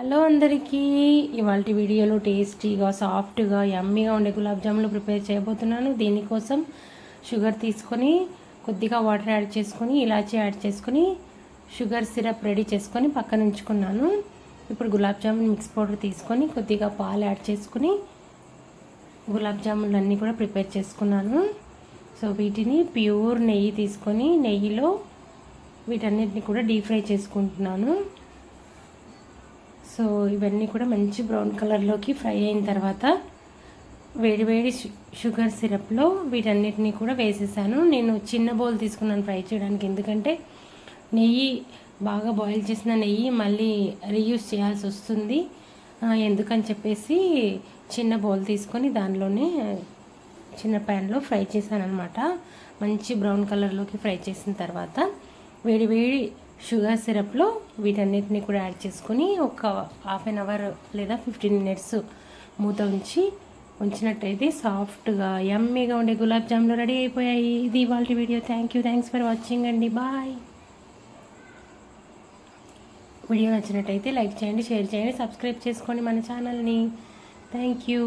Hello అందరికీ. ఇవాళ వీడియోలో టేస్టీగా సాఫ్ట్గా యమ్మీగా ఉండే గులాబ్ జాములు ప్రిపేర్ చేయబోతున్నాను. దీనికోసం షుగర్ తీసుకొని కొద్దిగా వాటర్ యాడ్ చేసుకొని ఇలాచీ యాడ్ చేసుకొని షుగర్ సిరప్ రెడీ చేసుకొని పక్కన ఉంచుకున్నాను. ఇప్పుడు గులాబ్ జామున్ మిక్స్ పౌడర్ తీసుకొని కొద్దిగా పాలు యాడ్ చేసుకుని గులాబ్ జామున్లు అన్నీ కూడా ప్రిపేర్ చేసుకున్నాను. సో వీటిని ప్యూర్ నెయ్యి తీసుకొని నెయ్యిలో వీటన్నిటిని కూడా డీప్ ఫ్రై చేసుకుంటున్నాను. సో ఇవన్నీ కూడా మంచి బ్రౌన్ కలర్లోకి ఫ్రై అయిన తర్వాత వేడి వేడి షుగర్ సిరప్లో వీటన్నిటిని కూడా వేసేసాను. నేను చిన్న బౌల్ తీసుకున్నాను ఫ్రై చేయడానికి. ఎందుకంటే నెయ్యి బాగా బాయిల్ చేసిన నెయ్యి మళ్ళీ రీయూస్ చేయాల్సి వస్తుంది. ఎందుకని చెప్పేసి చిన్న బౌల్ తీసుకొని దానిలోనే చిన్న ప్యాన్లో ఫ్రై చేశాను అనమాట మంచి బ్రౌన్ కలర్లోకి ఫ్రై చేసిన తర్వాత వేడి వేడి షుగర్ సిరప్లో వీటన్నిటిని కూడా యాడ్ చేసుకొని ఒక హాఫ్ అన్ అవర్ లేదా ఫిఫ్టీన్ మినిట్స్ మూత ఉంచి ఉంచినట్టయితే సాఫ్ట్గా యమ్మీగా ఉండే గులాబ్ జాములు రెడీ అయిపోయాయి. ఇది ఇవాళ video. Thank you thanks for watching అండి. బాయ్ వీడియో నచ్చినట్టయితే లైక్ చేయండి షేర్ చేయండి సబ్స్క్రైబ్ చేసుకోండి మన ఛానల్ని. Thank you